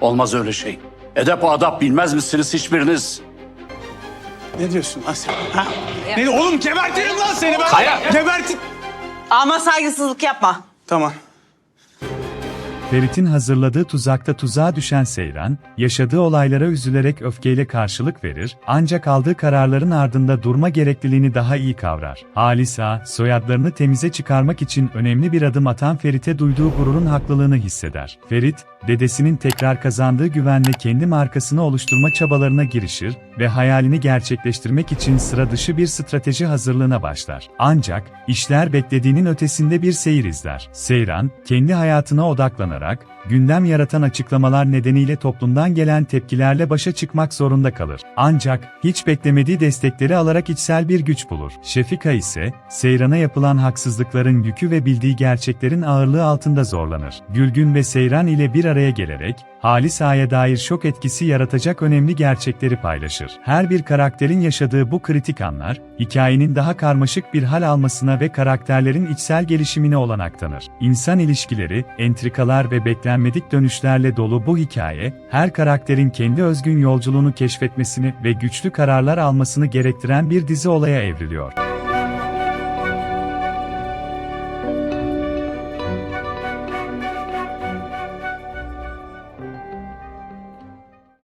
Olmaz öyle şey. Edep adap bilmez misiniz hiçbiriniz? Ne diyorsun lan sen? Ha? Ne, oğlum gebertirim lan seni ben. Kaya! Gebertin. Ama saygısızlık yapma. Tamam. Ferit'in hazırladığı tuzakta tuzağa düşen Seyran, yaşadığı olaylara üzülerek öfkeyle karşılık verir, ancak aldığı kararların ardında durma gerekliliğini daha iyi kavrar. Halisa, soyadlarını temize çıkarmak için önemli bir adım atan Ferit'e duyduğu gururun haklılığını hisseder. Ferit, dedesinin tekrar kazandığı güvenle kendi markasını oluşturma çabalarına girişir ve hayalini gerçekleştirmek için sıra dışı bir strateji hazırlığına başlar. Ancak, işler beklediğinin ötesinde bir seyir izler. Seyran, kendi hayatına odaklanarak, gündem yaratan açıklamalar nedeniyle toplumdan gelen tepkilerle başa çıkmak zorunda kalır. Ancak, hiç beklemediği destekleri alarak içsel bir güç bulur. Şefika ise, Seyran'a yapılan haksızlıkların yükü ve bildiği gerçeklerin ağırlığı altında zorlanır. Gülgün ve Seyran ile bir araya gelerek, Halisa'ya dair şok etkisi yaratacak önemli gerçekleri paylaşır. Her bir karakterin yaşadığı bu kritik anlar, hikayenin daha karmaşık bir hal almasına ve karakterlerin içsel gelişimine olanak tanır. İnsan ilişkileri, entrikalar ve beklenmedik dönüşlerle dolu bu hikaye, her karakterin kendi özgün yolculuğunu keşfetmesini ve güçlü kararlar almasını gerektiren bir dizi olaya evriliyor.